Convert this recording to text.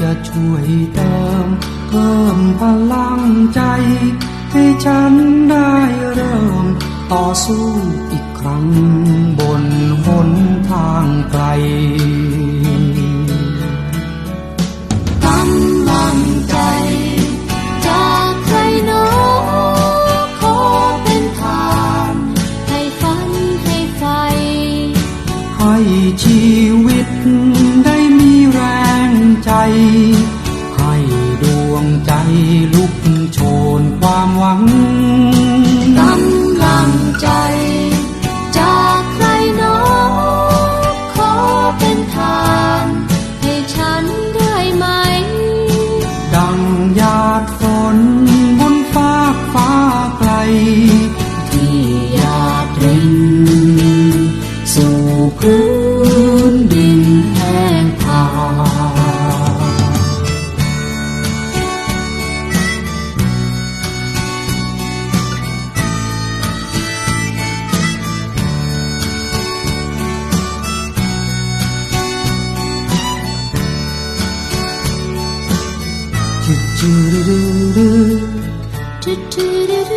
จะช่วยเติมเพิ่มพลังใจ ให้ฉันได้เริ่ม ต่อสู้อีกครั้งบนหนทางไกลกำลังใจจากใครหนอขอเป็นทานให้ฝันให้ไฟให้ชีวิตได้มีแรง ใจให้ดวงใจลุกโชนความหวังกำลังใจ จากใครนอขอเป็นทานให้ฉันได้ไหม ดังหยาดฝนบนฟ้ากฟ้าไกล ที่หยาดรินสู่พื้น 뚜루루루. 뚜뚜루루.